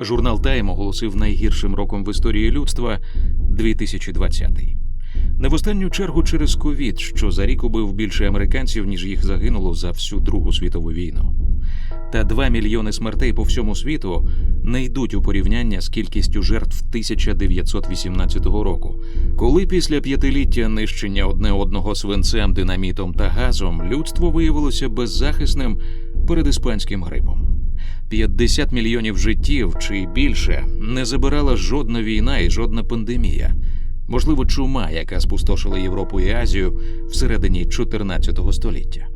Журнал Тайм оголосив найгіршим роком в історії людства 2020. Не в останню чергу через ковід, що за рік убив більше американців, ніж їх загинуло за всю Другу світову війну. Та 2 мільйони смертей по всьому світу не йдуть у порівняння з кількістю жертв 1918 року, коли після п'ятиліття нищення одне одного свинцем, динамітом та газом людство виявилося беззахисним перед іспанським грипом. 50 мільйонів життів чи більше не забирала жодна війна і жодна пандемія. Можливо, чума, яка спустошила Європу і Азію всередині 14 століття.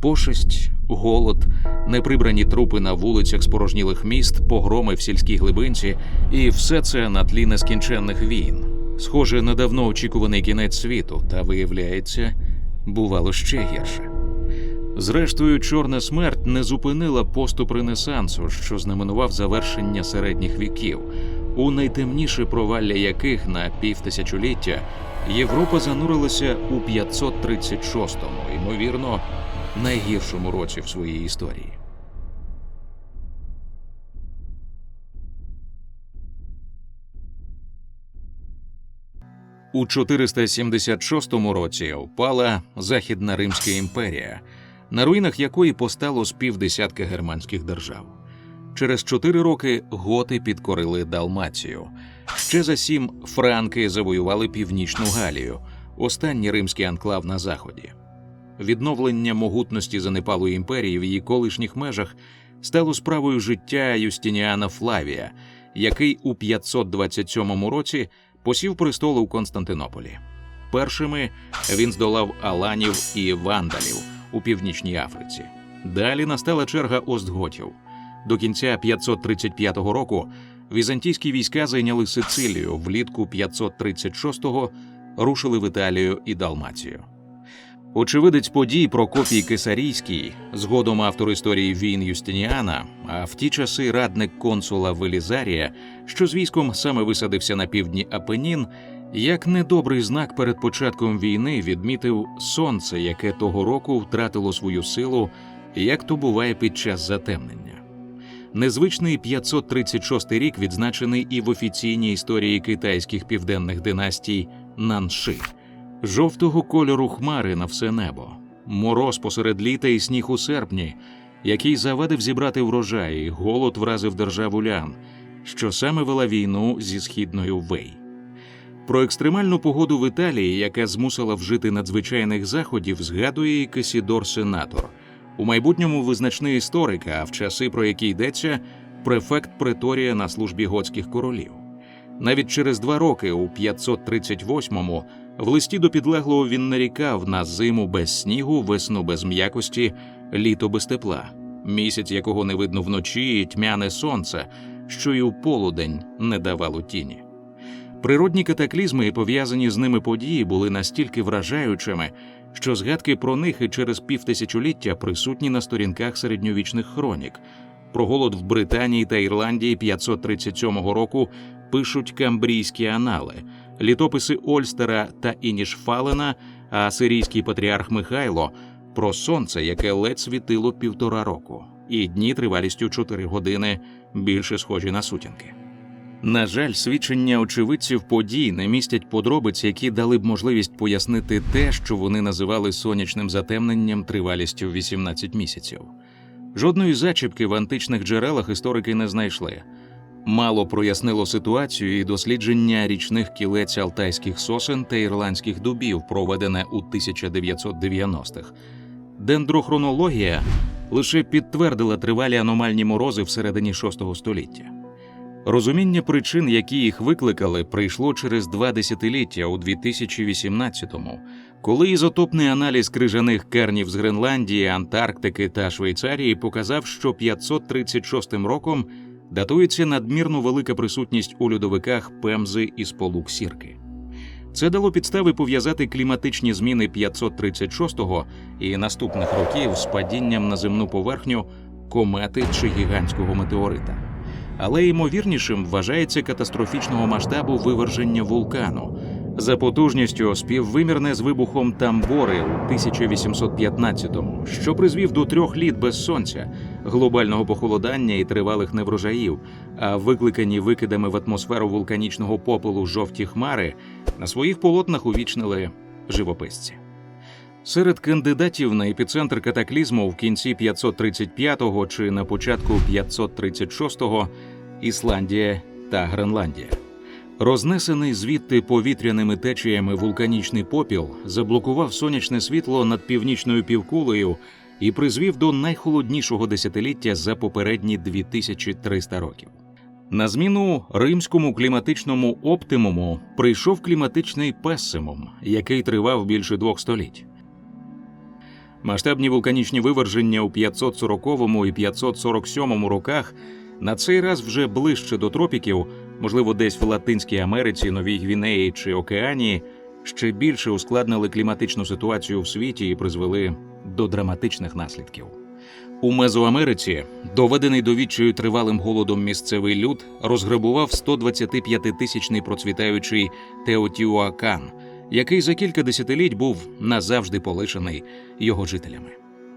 Пошесть, голод, неприбрані трупи на вулицях спорожнілих міст, погроми в сільській глибинці, і все це на тлі нескінченних війн. Схоже на давно очікуваний кінець світу, та виявляється, бувало ще гірше. Зрештою, чорна смерть не зупинила поступ Ренесансу, що знаменував завершення середніх віків, у найтемніше провалля яких на півтисячоліття Європа занурилася у 536-му, ймовірно, найгіршому році в своїй історії. У 476 році впала Західна Римська імперія, на руїнах якої постало з півдесятка германських держав. Через чотири роки готи підкорили Далмацію. Ще за сім франки завоювали північну Галію, останній римський анклав на заході. Відновлення могутності занепалої імперії в її колишніх межах стало справою життя Юстиніана Флавія, який у 527 році посів престол у Константинополі. Першими він здолав аланів і вандалів у північній Африці. Далі настала черга остготів. До кінця 535 року візантійські війська зайняли Сицилію, влітку 536-го рушили в Італію і Далмацію. Очевидець подій Прокопій Кесарійський, згодом автор історії війн Юстиніана, а в ті часи радник консула Велізарія, що з військом саме висадився на півдні Апенін, як недобрий знак перед початком війни відмітив сонце, яке того року втратило свою силу, як то буває під час затемнення. Незвичний 536 рік відзначений і в офіційній історії китайських південних династій Нанши. Жовтого кольору хмари на все небо, мороз посеред літа і сніг у серпні, який завадив зібрати врожай, і голод вразив державу Лян, що саме вела війну зі східною Вей. Про екстремальну погоду в Італії, яка змусила вжити надзвичайних заходів, згадує і Кесідор Сенатор, у майбутньому визначний історик, а в часи, про які йдеться, префект Преторія на службі готських королів. Навіть через два роки, у 538-му, в листі до підлеглого він нарікав на зиму без снігу, весну без м'якості, літо без тепла, місяць, якого не видно вночі, і тьмяне сонце, що й у полудень не давало тіні. Природні катаклізми і пов'язані з ними події були настільки вражаючими, що згадки про них і через півтисячоліття присутні на сторінках середньовічних хронік. Про голод в Британії та Ірландії 537 року пишуть камбрійські анали, літописи Ольстера та Інішфалена, а сирійський патріарх Михайло про сонце, яке ледь світило півтора року, і дні тривалістю 4 години більше схожі на сутінки. На жаль, свідчення очевидців подій не містять подробиць, які дали б можливість пояснити те, що вони називали сонячним затемненням тривалістю 18 місяців. Жодної зачіпки в античних джерелах історики не знайшли. Мало прояснило ситуацію і дослідження річних кілець алтайських сосен та ірландських дубів, проведене у 1990-х. Дендрохронологія лише підтвердила тривалі аномальні морози всередині VI століття. Розуміння причин, які їх викликали, прийшло через два десятиліття у 2018-му, коли ізотопний аналіз крижаних кернів з Гренландії, Антарктики та Швейцарії показав, що 536 роком датується надмірно велика присутність у льодовиках пемзи і сполук сірки. Це дало підстави пов'язати кліматичні зміни 536-го і наступних років з падінням на земну поверхню комети чи гігантського метеорита але ймовірнішим вважається катастрофічного масштабу виверження вулкану, За потужністю співвимірне з вибухом Тамбори у 1815-му, що призвів до трьох літ без сонця, глобального похолодання і тривалих неврожаїв, а викликані викидами в атмосферу вулканічного попелу жовті хмари на своїх полотнах увічнили живописці. Серед кандидатів на епіцентр катаклізму в кінці 535-го чи на початку 536-го Ісландія та Гренландія. Рознесений звідти повітряними течіями вулканічний попіл заблокував сонячне світло над північною півкулею і призвів до найхолоднішого десятиліття за попередні 2300 років. На зміну римському кліматичному оптимуму прийшов кліматичний песимум, який тривав більше двох століть. Масштабні вулканічні виверження у 540 і 547 роках на цей раз вже ближче до тропіків, можливо, десь в Латинській Америці, Новій Гвінеї чи Океанії, ще більше ускладнили кліматичну ситуацію в світі і призвели до драматичних наслідків. У Мезоамериці, доведений до відчаю тривалим голодом місцевий люд, розграбував 125-тисячний процвітаючий Теотіуакан, який за кілька десятиліть був назавжди полишений його жителями.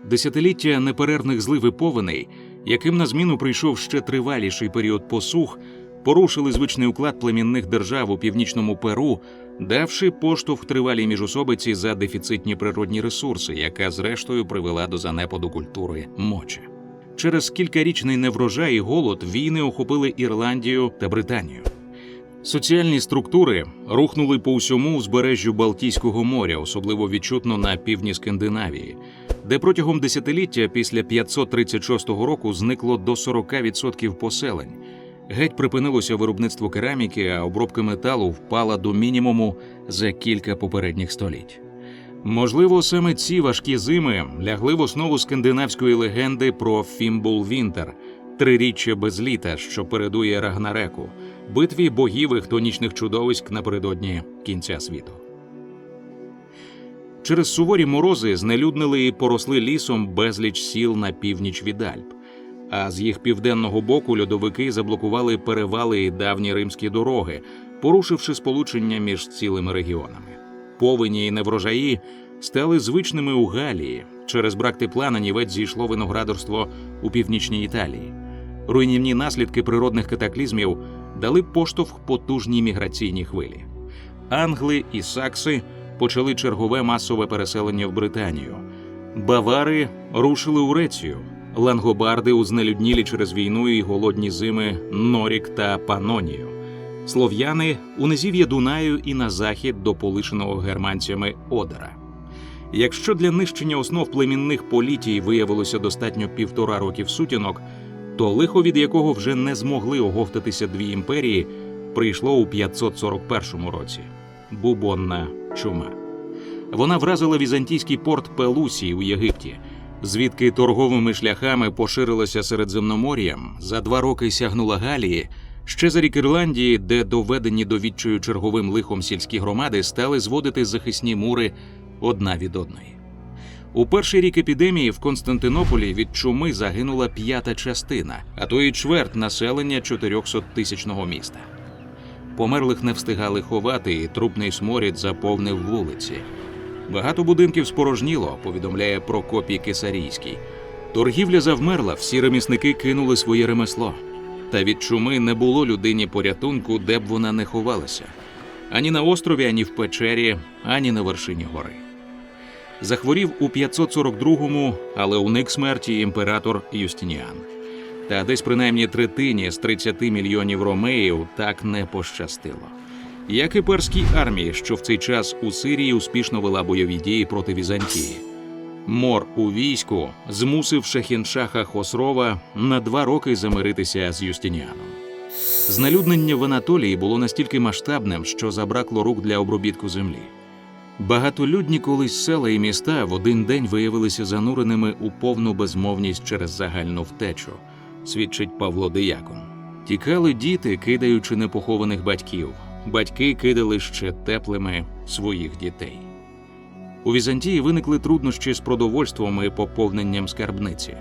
Десятиліття неперервних злив і повеней, яким на зміну прийшов ще триваліший період посух, порушили звичний уклад племінних держав у північному Перу, давши поштовх тривалій міжособиці за дефіцитні природні ресурси, яка зрештою привела до занепаду культури моча. Через кількарічний неврожай і голод війни охопили Ірландію та Британію. Соціальні структури рухнули по всьому узбережжю Балтійського моря, особливо відчутно на півдні Скандинавії, де протягом десятиліття після 536 року зникло до 40% поселень. Геть припинилося виробництво кераміки, а обробка металу впала до мінімуму за кілька попередніх століть. Можливо, саме ці важкі зими лягли в основу скандинавської легенди про Фімбул Вінтер, триріччя без літа, що передує Рагнареку, битві богів і хтонічних чудовиськ напередодні кінця світу. Через суворі морози знелюднили і поросли лісом безліч сіл на північ від Альп, а з їх південного боку льодовики заблокували перевали і давні римські дороги, порушивши сполучення між цілими регіонами. Повені і неврожаї стали звичними у Галії. Через брак тепла на нівець зійшло виноградарство у північній Італії. Руйнівні наслідки природних катаклізмів дали поштовх потужній міграційній хвилі. Англи і сакси почали чергове масове переселення в Британію. Бавари рушили у Рецію, лангобарди узнелюднілі через війну і голодні зими Норік та Панонію. Слов'яни у низів'я Дунаю і на захід до полишеного германцями Одера. Якщо для нищення основ племінних політій виявилося достатньо півтора років сутінок, то лихо, від якого вже не змогли оговтатися дві імперії, прийшло у 541 році бубонна чума. Вона вразила візантійський порт Пелусій у Єгипті, звідки торговими шляхами поширилася Середземномор'ям, за два роки сягнула Галії. Ще за рік Ірландії, де доведені до відчаю черговим лихом сільські громади, стали зводити захисні мури одна від одної. У перший рік епідемії в Константинополі від чуми загинула п'ята частина, а то й чверть населення 400-тисячного міста. Померлих не встигали ховати, і трупний сморід заповнив вулиці. Багато будинків спорожніло, повідомляє Прокопій Кисарійський. Торгівля завмерла, всі ремісники кинули своє ремесло. Та від чуми не було людині порятунку, де б вона не ховалася ані на острові, ані в печері, ані на вершині гори. Захворів у 542-му, але уник смерті імператор Юстиніан. Та десь принаймні третині з 30 мільйонів ромеїв так не пощастило. Як і перській армії, що в цей час у Сирії успішно вела бойові дії проти Візантії. Мор у війську змусив Шахіншаха Хосрова на два роки замиритися з Юстиніаном. Знелюднення в Анатолії було настільки масштабним, що забракло рук для обробітку землі. Багатолюдні колись села і міста в один день виявилися зануреними у повну безмовність через загальну втечу, свідчить Павло Диякон. Тікали діти, кидаючи непохованих батьків. Батьки кидали ще теплими своїх дітей. У Візантії виникли труднощі з продовольством і поповненням скарбниці.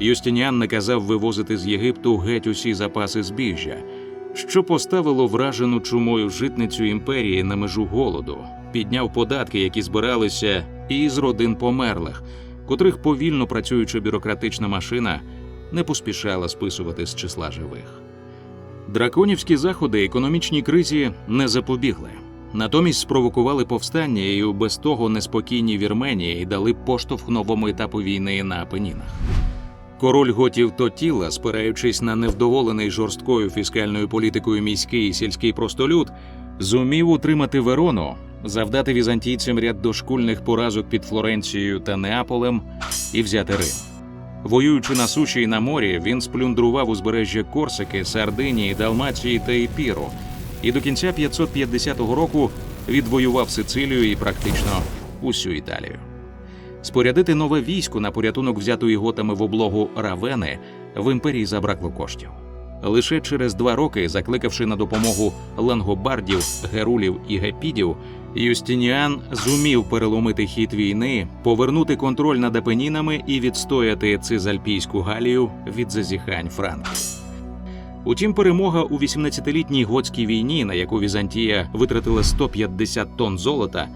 Юстиніан наказав вивозити з Єгипту геть усі запаси збіжжя, що поставило вражену чумою житницю імперії на межу голоду, підняв податки, які збиралися і з родин померлих, котрих повільно працююча бюрократична машина не поспішала списувати з числа живих. Драконівські заходи економічній кризі не запобігли. Натомість спровокували повстання і без того неспокійній Вірменії і дали поштовх новому етапу війни на Апенінах. Король готів Тотіла, спираючись на невдоволений жорсткою фіскальною політикою міський і сільський простолюд, зумів утримати Верону, завдати візантійцям ряд дошкульних поразок під Флоренцією та Неаполем і взяти Рим. Воюючи на суші і на морі, він сплюндрував узбережжя Корсики, Сардинії, Далмації та Епіру, і до кінця 550 року відвоював Сицилію і практично усю Італію. Спорядити нове військо на порятунок взятої готами в облогу Равени в імперії забракло коштів. Лише через два роки, закликавши на допомогу лангобардів, герулів і гепідів, Юстиніан зумів переломити хід війни, повернути контроль над Апенінами і відстояти цизальпійську Галію від зазіхань франків. Утім, перемога у 18-літній готській війні, на яку Візантія витратила 150 тонн золота,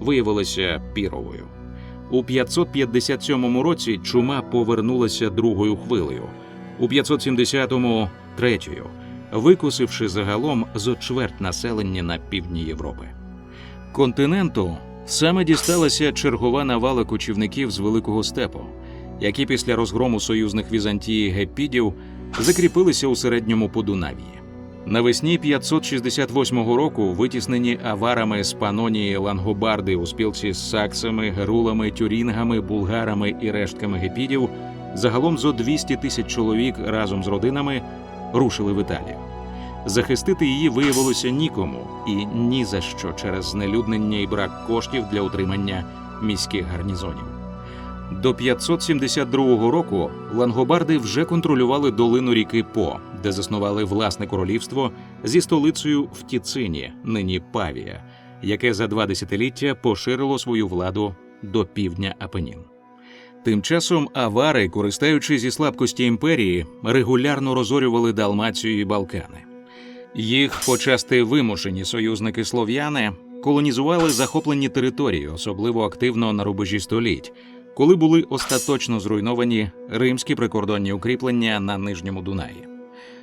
виявилася піровою. У 557 році чума повернулася другою хвилею, у 570-му – третьою, викосивши загалом зо чверть населення на півдні Європи. Континенту саме дісталася чергова навала кочівників з Великого степу, які після розгрому союзних Візантії гепідів закріпилися у середньому Подунавії. Навесні 568 року витіснені аварами з Панонії лангобарди у спілці з саксами, герулами, тюрінгами, булгарами і рештками гепідів загалом зо 200 тисяч чоловік разом з родинами рушили в Італію. Захистити її виявилося нікому і ні за що через знелюднення і брак коштів для утримання міських гарнізонів. До 572 року лангобарди вже контролювали долину ріки По, де заснували власне королівство зі столицею в Тіцині, нині Павія, яке за два десятиліття поширило свою владу до півдня Апенін. Тим часом авари, користаючись зі слабкості імперії, регулярно розорювали Далмацію і Балкани. Їх почасти вимушені союзники слов'яни колонізували захоплені території, особливо активно на рубежі століть, коли були остаточно зруйновані римські прикордонні укріплення на нижньому Дунаї.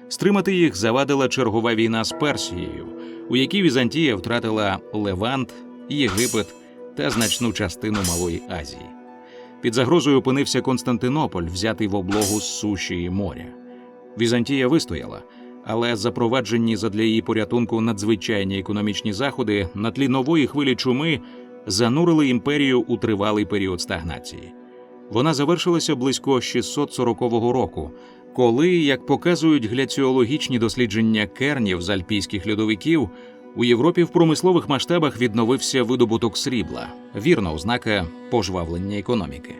Стримати їх завадила чергова війна з Персією, у якій Візантія втратила Левант, Єгипет та значну частину Малої Азії. Під загрозою опинився Константинополь, взятий в облогу з суші і моря. Візантія вистояла, але запроваджені задля її порятунку надзвичайні економічні заходи на тлі нової хвилі чуми занурили імперію у тривалий період стагнації. Вона завершилася близько 640 року, коли, як показують гляціологічні дослідження кернів з альпійських льодовиків, у Європі в промислових масштабах відновився видобуток срібла, вірна ознака пожвавлення економіки.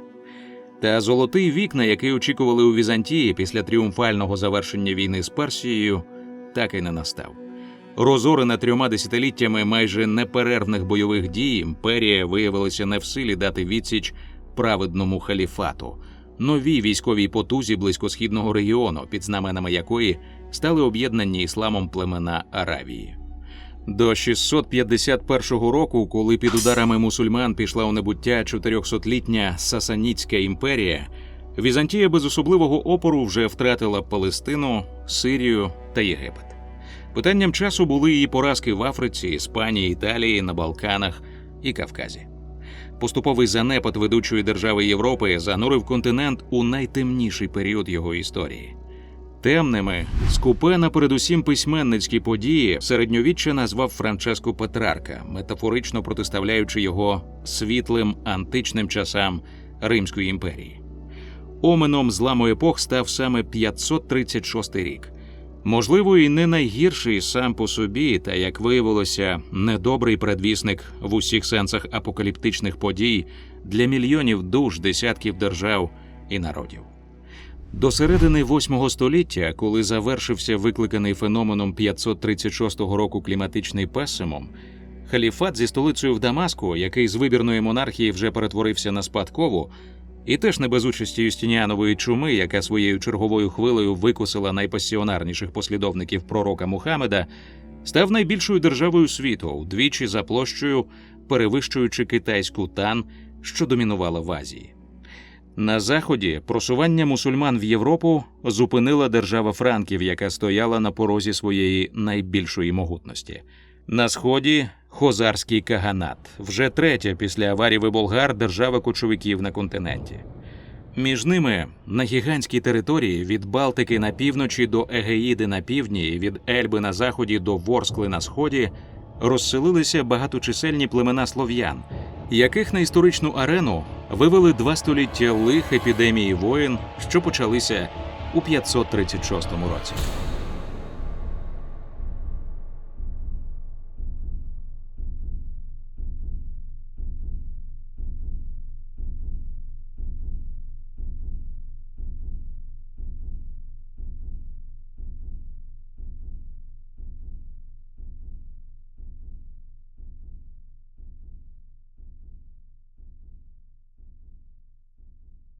Та золотий вік, на який очікували у Візантії після тріумфального завершення війни з Персією, так і не настав. Розорена трьома десятиліттями майже неперервних бойових дій, імперія виявилася не в силі дати відсіч праведному халіфату, новій військовій потузі близькосхідного регіону, під знаменами якої стали об'єднані ісламом племена Аравії. До 651 року, коли під ударами мусульман пішла у небуття 400-літня Сасанітська імперія, Візантія без особливого опору вже втратила Палестину, Сирію та Єгипет. Питанням часу були її поразки в Африці, Іспанії, Італії, на Балканах і Кавказі. Поступовий занепад ведучої держави Європи занурив континент у найтемніший період його історії. Темними скупе на передусім письменницькі події середньовіччя назвав Франческо Петрарка, метафорично протиставляючи його світлим античним часам Римської імперії. Оменом зламу епох став саме 536 рік. Можливо, і не найгірший сам по собі, та як виявилося, недобрий предвісник в усіх сенсах апокаліптичних подій для мільйонів душ десятків держав і народів. До середини восьмого століття, коли завершився викликаний феноменом 536 року кліматичний песимум, халіфат зі столицею в Дамаску, який з вибірної монархії вже перетворився на спадкову, І теж не без участі Юстініанової чуми, яка своєю черговою хвилею викусила найпасіонарніших послідовників пророка Мухаммеда, став найбільшою державою світу, вдвічі за площею, перевищуючи китайську тан, що домінувала в Азії. На заході просування мусульман в Європу зупинила держава Франків, яка стояла на порозі своєї найбільшої могутності. На сході хозарський каганат, вже третя після аварії болгар держава кочовиків на континенті. Між ними на гігантській території від Балтики на півночі до Егеїди на півдні, від Ельби на заході до Ворскли на сході розселилися багаточисельні племена слов'ян, яких на історичну арену вивели два століття лих епідемії воєн, що почалися у 536 році.